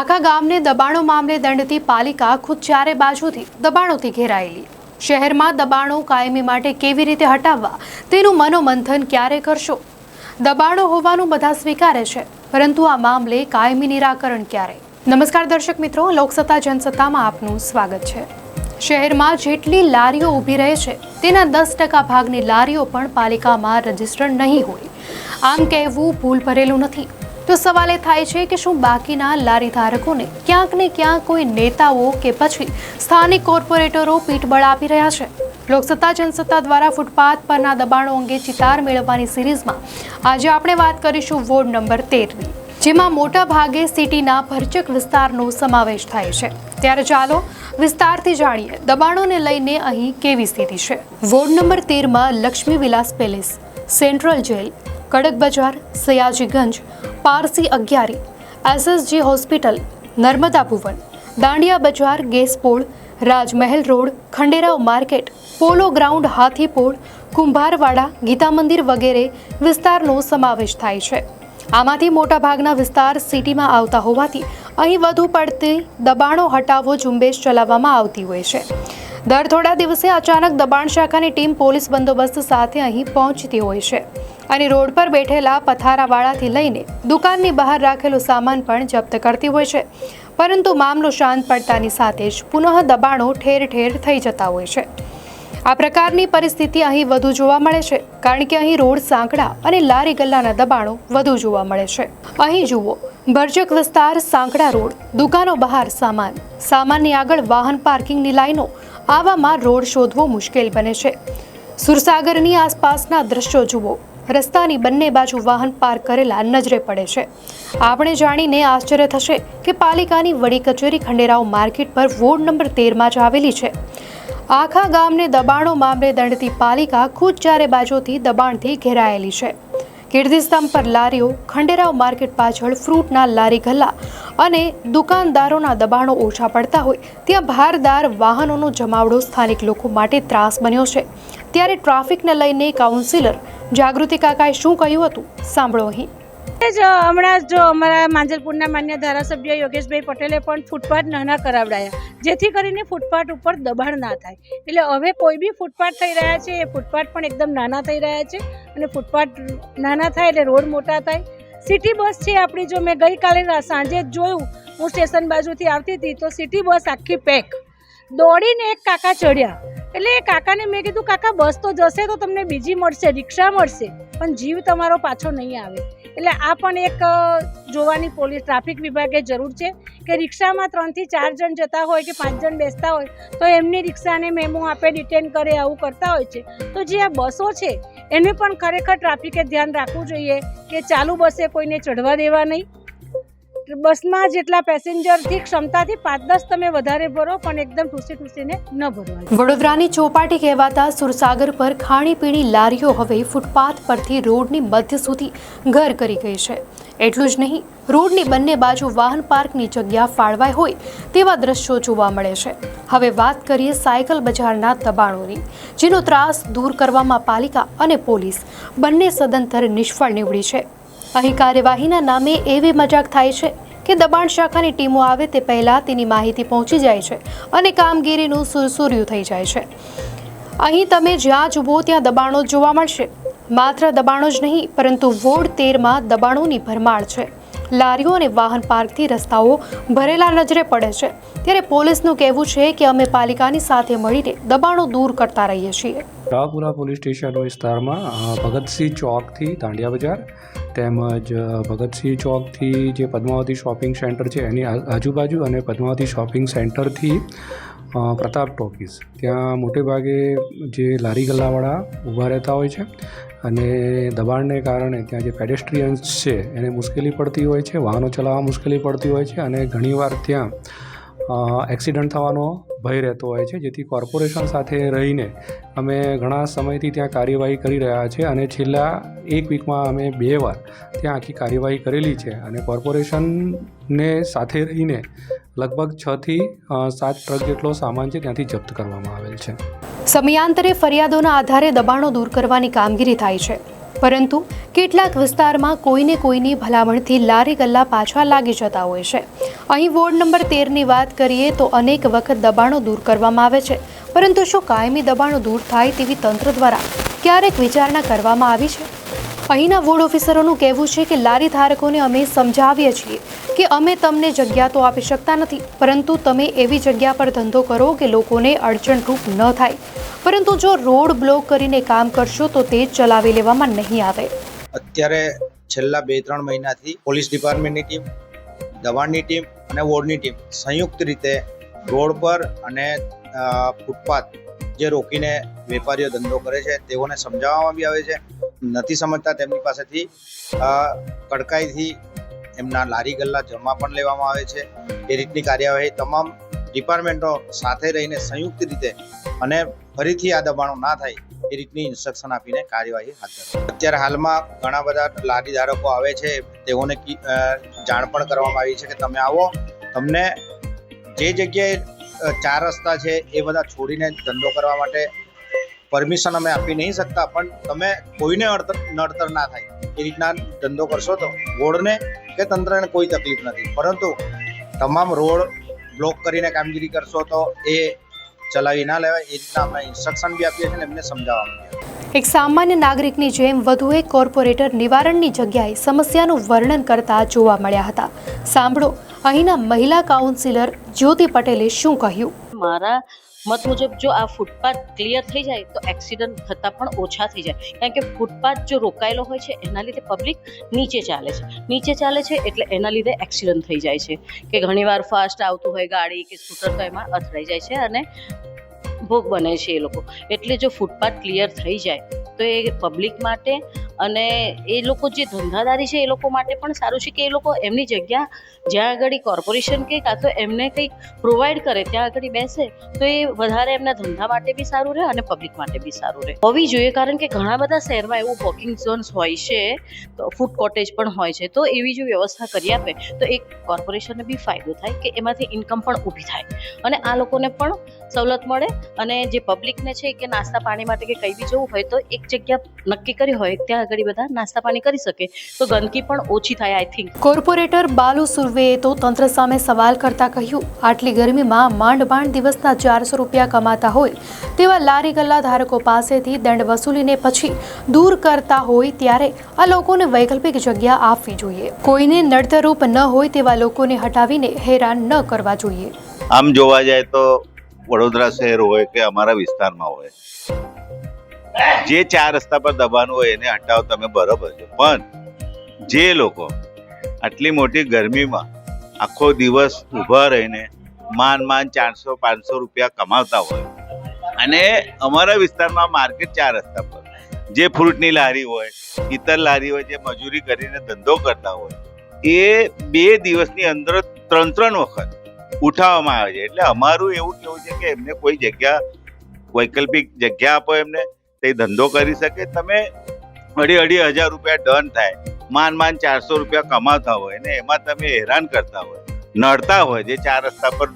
આખા ગામને દબાણો મામલે દંડતી પાલિકા ખુદ ચારે બાજુથી દબાણોથી ઘેરાયેલી. શહેરમાં દબાણો કાયમી માટે કેવી રીતે હટાવવા તેનું મનોમંથન ક્યારે કરશો? દબાણો હોવાનું બધા સ્વીકારે છે, પરંતુ આ મામલે કાયમી નિરાકરણ ક્યારે? નમસ્કાર દર્શક મિત્રો, લોકસત્તા જનસત્તામાં આપનું સ્વાગત છે. શહેરમાં જેટલી લારીઓ ઊભી રહે છે, તેના દસ ટકા ભાગની લારીઓ પણ પાલિકામાં રજીસ્ટર્ડ નહીં હોય. આમ કહેવું ભૂલ ભરેલું નથી. તો સવાલ એ થાય છે કે શું બાકીના લારી ધારકોને ક્યાંક ને ક્યાંક કોઈ નેતાઓ કે પછી સ્થાનિક કોર્પોરેટરો પીઠબળ આપી રહ્યા છે? લોકસત્તા, જનસત્તા દ્વારા ફૂટપાથ પરના દબાણો અંગે ચિતાર મેળવવાની સિરીઝમાં આજે આપણે વાત કરીશું વોર્ડ નંબર તેરની જેમાં મોટા ભાગે સિટીના ભરચક વિસ્તારનો સમાવેશ થાય છે. ત્યારે ચાલો વિસ્તારથી જાણીએ, દબાણોને લઈને અહીં કેવી સ્થિતિ છે? વોર્ડ નંબર તેરમાં Laxmi Vilas palace, central jail, Kadak Bazaar, Sayajiganj Parsi Agiyari SSG hospital, Narmada Bhuvan, Dandiya Bazaar Gaspol Rajmahal road, Khanderao market, polo ground Hathipol Kumbharwada, Gita Mandir વગેરે વિસ્તારનો સમાવેશ થાય છે. આમાંથી મોટાભાગના વિસ્તાર સિટીમાં આવતા હોવાથી અહીં વધુ પડતી દબાણો હટાવો ઝુંબેશ ચલાવવામાં આવતી હોય છે. દર થોડા દિવસે અચાનક દબાણ શાખાની ટીમ પોલીસ બંદોબસ્ત સાથે અહીં પહોંચતી હોય છે. અને રોડ પર બેઠેલા પથારાવાળાથી લઈને દુકાનની બહાર રાખેલો સામાન પણ જપ્ત કરતી હોય છે. પરંતુ મામલો શાંત પડતાની સાથે જ પુનઃ દબાણો ઠેર ઠેર થઈ જતા હોય છે. આ પ્રકારની પરિસ્થિતિ અહીં વધુ જોવા મળે છે, કારણ કે અહીં રોડ સાંકડા અને લારી ગલ્લાના દબાણો વધુ જોવા મળે છે. અહીં જુઓ, ભરજક વિસ્તાર, સાંકડા રોડ, દુકાનો બહાર, સામાન. સામાનની આગળ વાહન પાર્કિંગની લાઈનો. આવામાં રોડ શોધવો મુશ્કેલ બને છે. સુરસાગરની આસપાસના દ્રશ્યો જુઓ. રસ્તાની બંને બાજુ વાહન પાર્ક કરેલા નજરે પડે છે. આપણે જાણીને આશ્ચર્ય થશે કે પાલિકાની વડી કચેરી ખંડેરાવ માર્કેટ પર વોર્ડ નંબર તેરમાં જ આવેલી છે. આખા ગામને દબાણો મામલે દંડતી પાલિકા ખુદ ચારે બાજુથી દબાણથી ઘેરાયેલી છે. કીર્તિસ્તંભ પર લારીઓ ખંડેરાવ માર્કેટ પાછળ ફ્રૂટના લારી ગલ્લા અને દુકાનદારોના દબાણો ઓછા પડતા હોય, ત્યાં ભારદાર વાહનોનો જમાવડો સ્થાનિક લોકો માટે ત્રાસ બન્યો છે. ત્યારે ટ્રાફિકને લઈને કાઉન્સિલર જાગૃતિ કાકાએ શું કહ્યું હતું? સાંભળો અહીં. જ હમણાં જો અમારા માંજલપુરના માન્ય ધારાસભ્ય યોગેશભાઈ પટેલે પણ ફૂટપાથ નાના કરાવડાયા, જેથી કરીને ફૂટપાથ ઉપર દબાણ ના થાય. એટલે હવે કોઈ બી ફૂટપાથ થઈ રહ્યા છે, એ ફૂટપાથ પણ એકદમ નાના થઈ રહ્યા છે અને ફૂટપાથ નાના થાય એટલે રોડ મોટા થાય. સિટી બસ છે આપણી, જો મેં ગઈકાલે સાંજે જ જોયું, હું સ્ટેશન બાજુથી આવતી હતી, તો સિટી બસ આખી પેક. દોડીને એક કાકા ચડ્યા. એટલે એ કાકાને મેં કીધું, કાકા, બસ તો જશે તો તમને બીજી મળશે, રિક્ષા મળશે, પણ જીવ તમારો પાછો નહીં આવે. એટલે આ પણ એક જોવાની પોલીસ ટ્રાફિક વિભાગે જરૂર છે કે રિક્ષામાં ત્રણથી ચાર જણ જતા હોય કે પાંચ જણ બેસતા હોય, તો એમની રિક્ષાને મેમો આપે, ડિટેન કરે, આવું કરતા હોય છે. તો જે આ બસો છે, એને પણ ખરેખર ટ્રાફિકે ધ્યાન રાખવું જોઈએ કે ચાલુ બસે કોઈને ચઢવા દેવા નહીં. બસમાં જેટલા પેસેન્જરથી ક્ષમતાથી પાંચ દસ તમે વધારે ભરો, પણ એકદમ ટૂસી ઠૂસીને ન ભરવા વડોદરાની ચોપાટી કહેવાતા સુરસાગર પર ખાણીપીણી લારીઓ હવે ફૂટપાથ પરથી રોડની મધ્ય સુધી ઘર કરી ગઈ છે. એટલું જ નહીં, રોડની બંને બાજુ વાહન પાર્કની જગ્યા ફાળવાઈ હોય તેવા દ્રશ્યો જોવા મળે છે. હવે વાત કરીએ સાયકલ બજારના દબાણોની, જેનો ત્રાસ દૂર કરવામાં પાલિકા અને પોલીસ બંને સદંતર નિષ્ફળ નીવડી છે. અહીં કાર્યવાહીના નામે એવી મજાક થાય છે કે દબાણ શાખાની ટીમો આવે તે પહેલાં તેની માહિતી પહોંચી જાય છે અને કામગીરીનું સુરસુર્યું થઈ જાય છે. અહીં તમે જ્યાં જુઓ ત્યાં દબાણો જ જોવા મળશે. માત્ર દબાણો જ નહીં, પરંતુ વોર્ડ તેરમાં દબાણોની ભરમાળ છે. લારીઓ અને વાહન પાર્કથી રસ્તાઓ ભરેલા નજરે પડે છે. ત્યારે પોલીસનું કહેવું છે કે અમે પાલિકાની સાથે મળીને દબાણો દૂર કરતા રહીએ છીએ. રાવપુરા પોલીસ સ્ટેશન વિસ્તારમાં ભગતસિંહ ચોકથી દાંડિયા બજાર તેમજ ભગતસિંહ ચોકથી જે પદ્માવતી શોપિંગ સેન્ટર છે, એની આજુબાજુ અને પદ્માવતી શોપિંગ સેન્ટરથી પ્રતાપ ટોકીઝ. ત્યાં મોટે ભાગે જે લારી ગલ્લાવાળા ઊભા રહેતા હોય છે અને દબાણને કારણે ત્યાં જે પેડેસ્ટ્રિયન્સ છે, એને મુશ્કેલી પડતી હોય છે, વાહનો ચલાવવા મુશ્કેલી પડતી હોય છે અને ઘણીવાર ત્યાં એક્સિડન્ટ થવાનો ભય રહેતો હોય છે, જેથી કોર્પોરેશન સાથે રહીને અમે ઘણા સમયથી ત્યાં કાર્યવાહી કરી રહ્યા છે અને છેલ્લા એક વીકમાં અમે બે વાર ત્યાં આખી કાર્યવાહી કરેલી છે અને કોર્પોરેશનને સાથે રહીને લગભગ છથી સાત ટ્રક જેટલો સામાન છે ત્યાંથી જપ્ત કરવામાં આવેલ છે. સમયાંતરે ફરિયાદોના આધારે દબાણો દૂર કરવાની કામગીરી થાય છે. પરંતુ કેટલાક વિસ્તારમાં કોઈને કોઈની ભલામણથી લારી ગલ્લા પાછા લાગી જતા હોય છે. અહીં વોર્ડ નંબર તેરની વાત કરીએ તો અનેક વખત દબાણો દૂર કરવામાં આવે છે. પરંતુ શું કાયમી દબાણો દૂર થાય તેવી તંત્ર દ્વારા ક્યારેક વિચારણા કરવામાં આવી છે? અહીંના વોર્ડ ઓફિસરોનું કહેવું છે કે લારી ધારકોને અમે સમજાવીએ છીએ કે અમે તમને જગ્યા તો આપી શકતા નથી, પરંતુ તમે એવી જગ્યા પર ધંધો કરો કે લોકોને અડચણરૂપ ન થાય. પરંતુ જો રોડ બ્લોક કરીને કામ કરશો તો તે ચલાવી લેવામાં નહીં આવે. અત્યારે છેલ્લા બે ત્રણ મહિનાથી પોલીસ ડિપાર્ટમેન્ટની ટીમ, દવાણની ટીમ અને વોર્ડની ટીમ સંયુક્ત રીતે રોડ પર અને ફૂટપાથ જે રોકીને વેપારીઓ ધંધો કરે છે તેઓને સમજાવવામાં બી આવે છે. નથી સમજતા તેમની પાસેથી કડકાઈથી એમના લારી ગલ્લા જમા પણ લેવામાં આવે છે. એ રીતની કાર્યવાહી તમામ ડિપાર્ટમેન્ટો સાથે રહીને સંયુક્ત રીતે અને ફરીથી આ દબાણો ના થાય એ રીતની ઇન્સ્ટ્રક્શન આપીને કાર્યવાહી હાથ ધરે અત્યારે હાલમાં ઘણા બધા લારી ધારકો આવે છે, તેઓને જાણ પણ કરવામાં આવી છે કે તમે આવો, તમને જે જગ્યાએ ચાર રસ્તા છે એ બધા છોડીને ધંધો કરવા માટે પરમિશન અમે આપી નહીં શકતા પણ તમે કોઈને અડતર નડતર ના થાય. એ રીતના ધંધો કરશો તો રોડને કે તંત્રને કોઈ તકલીફ નથી. પરંતુ તમામ રોડ બ્લોક કરીને કામગીરી કરશો તો એ ચલાવી ના લેવાય. એ રીતના અમે ઇન્સ્ટ્રક્શન બી આપીએ છીએ અને એમને સમજાવવામાં આવે એક સામાન્ય નાગરિકની જેમ વધુ એક કોર્પોરેટર નિવારણની જગ્યાએ સમસ્યાનું વર્ણન કરતા જોવા મળ્યા હતા. સાંભળો અહીંના મહિલા કાઉન્સિલર જ્યોતિ પટેલે શું કહ્યું? મારા મત મુજબ જો આ ફૂટપાથ ક્લિયર થઈ જાય, તો એક્સિડન્ટ થતા પણ ઓછા થઈ જાય. કારણ કે ફૂટપાથ જો રોકાયેલો હોય છે, એના લીધે પબ્લિક નીચે ચાલે છે. નીચે ચાલે છે એટલે એના લીધે એક્સિડન્ટ થઈ જાય છે. કે ઘણીવાર ફાસ્ટ આવતું હોય ગાડી કે સ્કૂટર તો એમાં અથડાઈ જાય છે અને ભોગ બને છે એ લોકો. એટલે જો ફૂટપાથ ક્લિયર થઈ જાય, તો એ પબ્લિક માટે અને એ લોકો જે ધંધાદારી છે એ લોકો માટે પણ સારું છે કે એ લોકો એમની જગ્યા જ્યાં આગળ કોર્પોરેશન કે કાં તો એમને કંઈક પ્રોવાઈડ કરે, ત્યાં આગળ બેસે, તો એ વધારે એમના ધંધા માટે બી સારું રહે અને પબ્લિક માટે બી સારું રહે. હોવી જોઈએ કારણ કે ઘણા બધા શહેરમાં એવું વોકિંગ ઝોન્સ હોય છે ફૂડ કોટેજ પણ હોય છે, તો એવી જો વ્યવસ્થા કરી આપે, તો એક કોર્પોરેશનને બી ફાયદો થાય કે એમાંથી ઇન્કમ પણ ઊભી થાય. અને આ લોકોને પણ સવલત મળે અને જે પબ્લિકને છે કે નાસ્તા પાણી માટે કે કંઈ બી જવું હોય તો એક જગ્યા નક્કી કરી હોય ત્યાં આગળ બધા નાસ્તા પાણી કરી શકે. તો ગંદકી પણ ઓછી થાય આઈ થિંક કોર્પોરેટર બાલુ સુર્વેએ તો તંત્ર સામે સવાલ કરતા કહ્યું આટલી ગરમીમાં માંડ માંડ દિવસના ચારસો રૂપિયા કમાતા હોય તેવા લારી ગલ્લા ધારકો પાસેથી દંડ વસૂલીને પછી દૂર કરતા હોય ત્યારે આ લોકોને વૈકલ્પિક જગ્યા આપવી જોઈએ. કોઈને નડતરૂપ ન હોય તેવા લોકોને હટાવીને હેરાન ન કરવા જોઈએ. આમ જોવા જાય તો વડોદરા શહેર હોય કે અમારા વિસ્તારમાં હોય, જે ચાર રસ્તા પર દબાણું હોય એને હટાવો તમે બરોબર છે. પણ જે લોકો આટલી મોટી ગરમીમાં આખો દિવસ ઊભા રહીને માન માન ચારસો પાંચસો રૂપિયા કમાવતા હોય અને અમારા વિસ્તારમાં માર્કેટ ચાર રસ્તા પર, જે ફ્રૂટની લારી હોય ઇતર લારી હોય, જે મજૂરી કરીને ધંધો કરતા હોય, એ બે દિવસની અંદર ત્રણ ત્રણ વખત ઉઠાવવામાં આવે છે. એટલે અમારું એવું કેવું છે કે એમને કોઈ જગ્યા, વૈકલ્પિક જગ્યા આપો એમને, તે ધંધો કરી શકે. તમે અઢી અઢી હજાર રૂપિયા ડન થાય, માન માન ચારસો રૂપિયા કમાતા હોય ને એમાં તમે હેરાન કરતા હોય, નડતા હોય, જે ચાર રસ્તા પર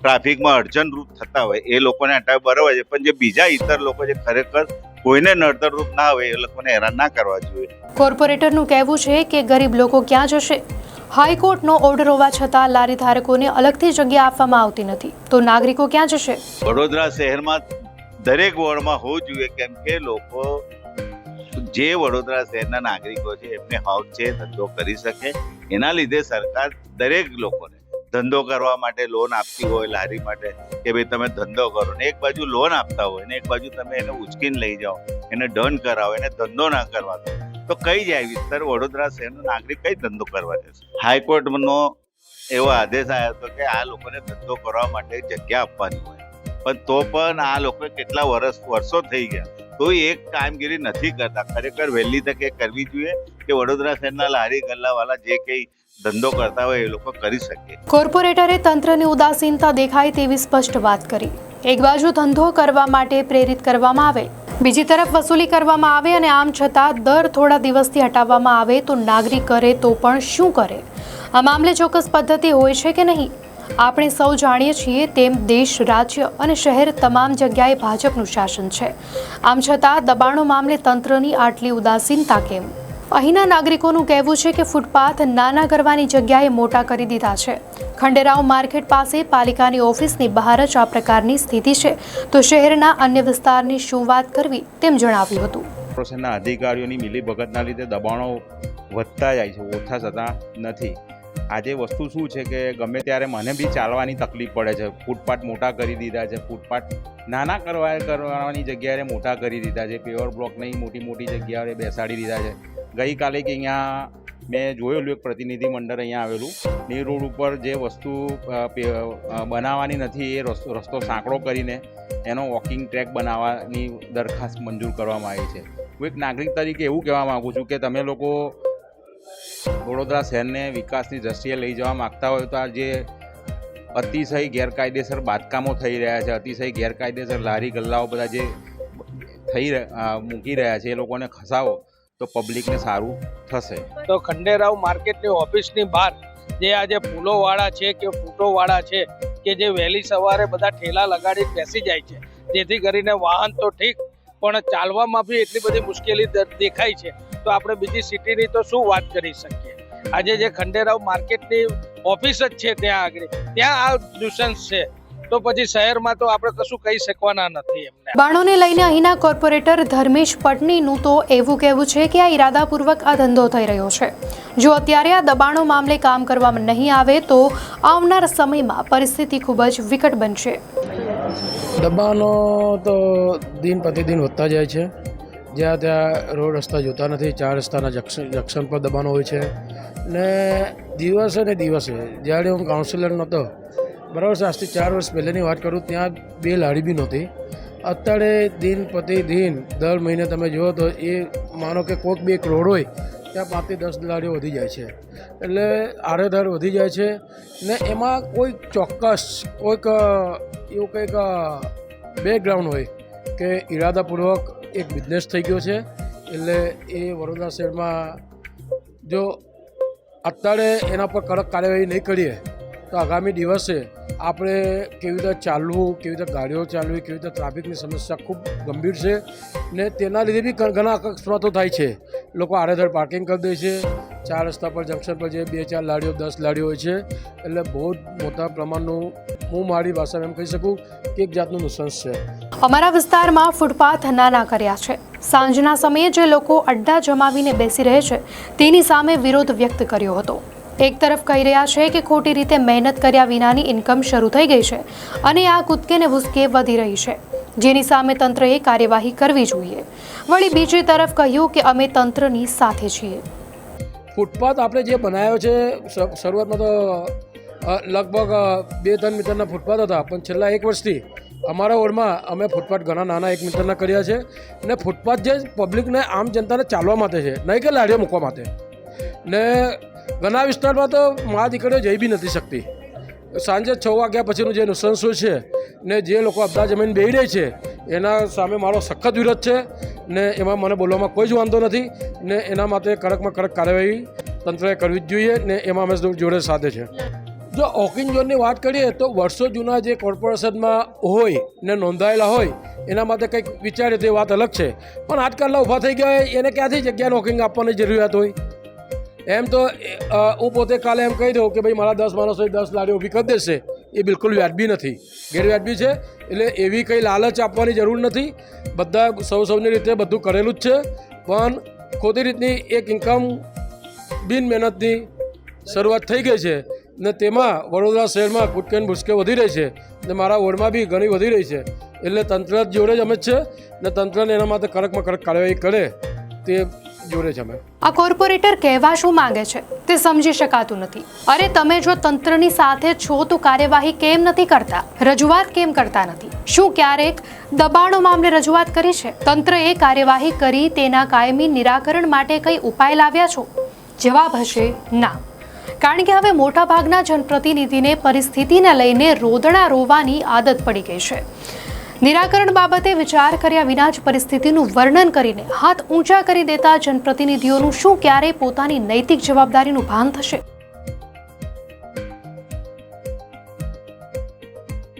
ટ્રાફિકમાં અડચણરૂપ થતા હોય, એ લોકોને હટાવે બરોબર છે. પણ જે બીજા ઇતર લોકો જે ખરેખર કોઈને નડતરરૂપ ના હોય એ લોકોને હેરાન ના કરવા જોઈએ. કોર્પોરેટરનું કહેવું છે કે ગરીબ લોકો ક્યાં જશે? હાઈકોર્ટનો ઓર્ડર હોવા છતાં લારી ધારકોને અલગથી જગ્યા આપવામાં આવતી નથી. તો નાગરિકો ક્યાં જશે? વડોદરા શહેરમાં દરેક વોર્ડમાં હોવું જોઈએ કેમ કે લોકો જે વડોદરા શહેરના નાગરિકો છે એમને હક છે ધંધો કરી શકે. એના લીધે સરકાર દરેક લોકોને ધંધો કરવા માટે લોન આપતી હોય, લારી માટે, કે ભાઈ તમે ધંધો કરો ને એક બાજુ લોન આપતા હોય ને એક બાજુ તમે એને ઉચકીને લઈ જાઓ, એને ડન કરાવો, એને ધંધો ના કરવા દો, તો કઈ જાય? વિસ્તાર વડોદરા શહેરનો નાગરિક કઈ ધંધો કરવા જશે? હાઈકોર્ટનો એવો આદેશ આવ્યો હતો કે આ લોકોને ધંધો કરવા માટે જગ્યા આપવાની હોય. પણ તો પણ આ લોકો કેટલા વર્ષ વર્ષો થઈ ગયા. તો એક કામગીરી નથી કરતા. ખરેખર વહેલી તકે કરવી જોઈએ કે વડોદરા શહેરના લારી ગલ્લાવાળા જે કંઈ ધંધો કરતા હોય એ લોકો કરી શકે. કોર્પોરેટરે તંત્રની ઉદાસીનતા દેખાય તેવી સ્પષ્ટ વાત કરી. એક બાજુ ધંધો કરવા માટે પ્રેરિત કરવામાં આવે, બીજી તરફ વસૂલી કરવામાં આવે અને આમ છતાં દર થોડા દિવસથી હટાવવામાં આવે તો નાગરિક કરે તો પણ શું કરે? આ મામલે ચોક્કસ પદ્ધતિ હોય છે કે નહીં? આપણે સૌ જાણીએ છીએ તેમ દેશ, રાજ્ય અને શહેર તમામ જગ્યાએ ભાજપનું શાસન છે. આમ છતાં દબાણો મામલે તંત્રની આટલી ઉદાસીનતા કેમ? અહીંના નાગરિકોનું કહેવું છે કે ફૂટપાથ નાના કરવાની જગ્યાએ મોટા કરી દીધા છે. ખંડેરાવ માર્કેટ પાસે પાલિકાની ઓફિસની બહાર જ આ પ્રકારની સ્થિતિ છે. તો શહેરના અન્ય વિસ્તારની શું વાત કરવી તેમ જણાવ્યું હતું. કોર્પોરેશનના અધિકારીઓની મિલીભગતના લીધે દબાણો વધતા જાય છે, ઓછા થતા નથી. આજે વસ્તુ શું છે કે ગમે ત્યારે મને બી ચાલવાની તકલીફ પડે છે. ફૂટપાથ મોટા કરી દીધા છે, ફૂટપાથ નાના કરવા કરવાની જગ્યાએ મોટા કરી દીધા છે. પેવર બ્લોક નહીં મોટી મોટી જગ્યાએ બેસાડી દીધા છે. ગઈકાલે કે અહીંયા મેં જોયેલું એક પ્રતિનિધિ મંડળ અહીંયા આવેલું. ને રોડ ઉપર જે વસ્તુ બનાવવાની નથી, એ રસ્તો રસ્તો સાંકડો કરીને એનો વોકિંગ ટ્રેક બનાવવાની દરખાસ્ત મંજૂર કરવામાં આવી છે. હું એક નાગરિક તરીકે એવું કહેવા માગું છું કે તમે લોકો વડોદરા શહેરને વિકાસની દ્રષ્ટિએ લઈ જવા માગતા હોય તો આ જે અતિશય ગેરકાયદેસર બાંધકામો થઈ રહ્યા છે, અતિશય ગેરકાયદેસર લારી ગલ્લાઓ બધા જે થઈ મૂકી રહ્યા છે, એ લોકોને ખસાવો. તો પબ્લિકને સારું થશે. તો ખંડેરાવ માર્કેટની ઓફિસની બહાર જે આ જે ફૂલોવાળા છે કે ફૂટોવાળા છે કે જે વહેલી સવારે બધા ઠેલા લગાડી બેસી જાય છે, જેથી કરીને વાહન તો ઠીક, પણ ચાલવામાં બી એટલી બધી મુશ્કેલી દેખાય છે. તો આપણે બીજી સિટીની તો શું વાત કરી શકીએ? આજે જે ખંડેરાવ માર્કેટની ઓફિસ જ છે ત્યાં આગળ, ત્યાં આ ન્યુસન્સ છે. તો પછી શહેરમાં તો આપણે કશું કહી શકવાના નથી એમને. દબાણોને લઈને અહીંના કોર્પોરેટર ધર્મેશ પટનીનું તો એવું કહેવું છે કે આ ઈરાદાપૂર્વક આ ધંધો થઈ રહ્યો છે. જો અત્યારે આ દબાણો મામલે કામ કરવામાં નહીં આવે તો આવનાર સમયમાં પરિસ્થિતિ ખૂબ જ વિકટ બનશે. દબાણો તો દિન પ્રતિદિન વધતા જાય છે. જ્યાં ત્યાં રોડ રસ્તા જોતા નથી ચાર રસ્તાના જંક્શન જંક્શન પર દબાણો હોય છે. ને દિવસે ને દિવસે જ્યારે હું કાઉન્સિલર નહોતો બરાબર છે, આજથી ચાર વર્ષ પહેલાંની વાત કરું, ત્યાં બે લાડી બી નહોતી. અત્યારે દિન પ્રતિદિન દર મહિને તમે જુઓ તો એ માનો કે કોઈક બે એક રોડ હોય, ત્યાં પાંચથી દસ લાડીઓ વધી જાય છે. એટલે આડેધડ વધી જાય છે ને એમાં કોઈક ચોક્કસ, કોઈક એવું કંઈક બેકગ્રાઉન્ડ હોય કે ઈરાદાપૂર્વક એક બિઝનેસ થઈ ગયો છે. એટલે એ વડોદરા શહેરમાં જો અત્યારે એના પર કડક કાર્યવાહી નહીં કરીએ તો આગામી દિવસે આપણે કેવી રીતે ચાલવું, કેવી રીતે ગાડીઓ ચાલવી, કેવી રીતે ટ્રાફિકની સમસ્યા ખૂબ ગંભીર છે ને તેના લીધે બી ઘણા અકસ્માતો થાય છે. લોકો આડેધડ પાર્કિંગ કરી દે છે, ચાર રસ્તા પર જંકશન પર જે બે, ચાર લાડીઓ દસ લાડીઓ હોય છે, એટલે બહુ જ મોટા પ્રમાણનું હું મારી ભાષામાં એમ કહી શકું કે એક જાતનું નુસન્સ છે. અમારા વિસ્તારમાં ફૂટપાથ નાના કર્યા છે. સાંજના સમયે જે લોકો અડ્ડા જમાવીને બેસી રહે છે, તેની સામે વિરોધ વ્યક્ત કર્યો હતો. એક તરફ કહી રહ્યા છે કે ખોટી રીતે મહેનત કર્યા વિનાની ઇન્કમ શરૂ થઈ ગઈ છે અને આ કૂદકે ને ભૂસકે વધી રહી છે. જેની સામે તંત્રએ કાર્યવાહી કરવી જોઈએ. વળી બીજી તરફ કહ્યું કે અમે તંત્રની સાથે છીએ. ફૂટપાથ આપણે જે બનાવ્યો છે શરૂઆતમાં તો લગભગ બે ત્રણ મીટરના ફૂટપાથ હતા, પણ છેલ્લા એક વર્ષથી અમારા વોર્ડમાં અમે ફૂટપાથ ઘણા નાના એક મીટરના કર્યા છે અને ફૂટપાથ જે પબ્લિકને આમ જનતાને ચાલવા માટે છે, નહીં કે લારીઓ મૂકવા માટે. ને ઘણા વિસ્તારમાં તો મા દીકરીઓ જઈ બી નથી શકતી. સાંજે છ વાગ્યા પછીનું જે નુસન્સો છે ને જે લોકો અબધા જમીન બેહી રહી છે, એના સામે મારો સખત વિરોધ છે ને એમાં મને બોલવામાં કોઈ જ વાંધો નથી ને એના માટે કડકમાં કડક કાર્યવાહી તંત્રએ કરવી જ જોઈએ ને એમાં અમે જોડે સાથે છે. જો હોકિંગ ઝોનની વાત કરીએ તો વર્ષો જૂના જે કોર્પોરેશનમાં હોય ને નોંધાયેલા હોય, એના માટે કંઈક વિચારે તે વાત અલગ છે. પણ આજકાલના ઊભા થઈ ગયા હોય, એને ક્યાંથી જગ્યાને હોકિંગ આપવાની જરૂરિયાત હોય? એમ તો હું પોતે કાલે એમ કહી દઉં કે ભાઈ મારા દસ માણસો દસ લારીઓ ઊભી કરી દેશે. એ બિલકુલ વ્યાજબી નથી. ગેરવ્યાજબી છે. એટલે એવી કંઈ લાલચ આપવાની જરૂર નથી. બધા સૌ સૌની રીતે બધું કરેલું જ છે. પણ ખોટી રીતની એક ઇન્કમ બિન મહેનતની શરૂઆત થઈ ગઈ છે ને તેમાં વડોદરા શહેરમાં કૂદકેન ભૂસકે વધી રહી છે ને મારા વોર્ડમાં બી ઘણી વધી રહી છે. એટલે તંત્ર જોડે જ અમે છે ને તંત્રને એના માટે કડકમાં કડક કાર્યવાહી કરે તે જોડે છે અમે. આ કોર્પોરેટર કહેવા શું માંગે છે તે સમજી શકાતું નથી. અરે તમે જો તંત્રની સાથે છો તો કાર્યવાહી કેમ નથી કરતા? રજૂઆત કેમ કરતા નથી? શું ક્યારેક દબાણો મામલે રજૂઆત કરી છે? તંત્રએ કાર્યવાહી કરી તેના કાયમી નિરાકરણ માટે કઈ ઉપાય લાવ્યા છો? જવાબ હશે ના. કારણ કે હવે મોટાભાગના જનપ્રતિનિધિને પરિસ્થિતિને લઈને રોદણા રોવાની આદત પડી ગઈ છે. નિરાકરણ બાબતે વિચાર કર્યા વિના જ પરિસ્થિતિનું વર્ણન કરીને હાથ ઊંચા કરી દેતા જનપ્રતિનિધિઓનું શું ક્યારેય પોતાની નૈતિક જવાબદારીનું ભાન થશે?